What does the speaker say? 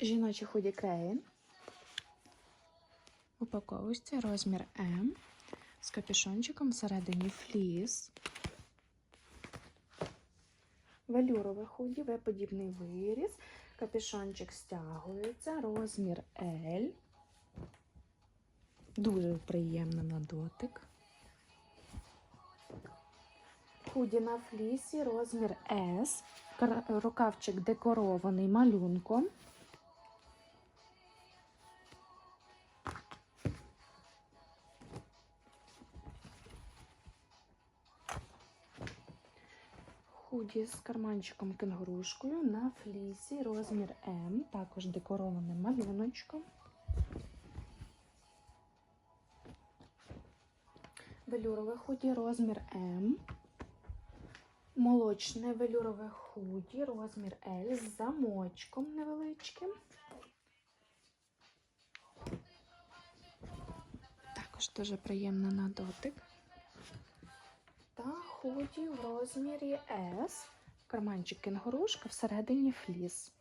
Жіночі худі крейн. Упаковочці розмір М з капюшончиком всередині фліс. Велюрове худі, В-подібний виріз. Капюшончик стягується, розмір L. Дуже приємно на дотик. Худі на флісі, розмір S. Рукавчик декорований малюнком. Худі з карманчиком кенгурушкою на флісі, розмір М, також декорованим малюночком. Велюрове худі, розмір М. Молочне велюрове худі, розмір L з замочком невеличким. Також дуже приємно на дотик. Худі в розмірі S. Карманчик кенгурушка всередині фліс.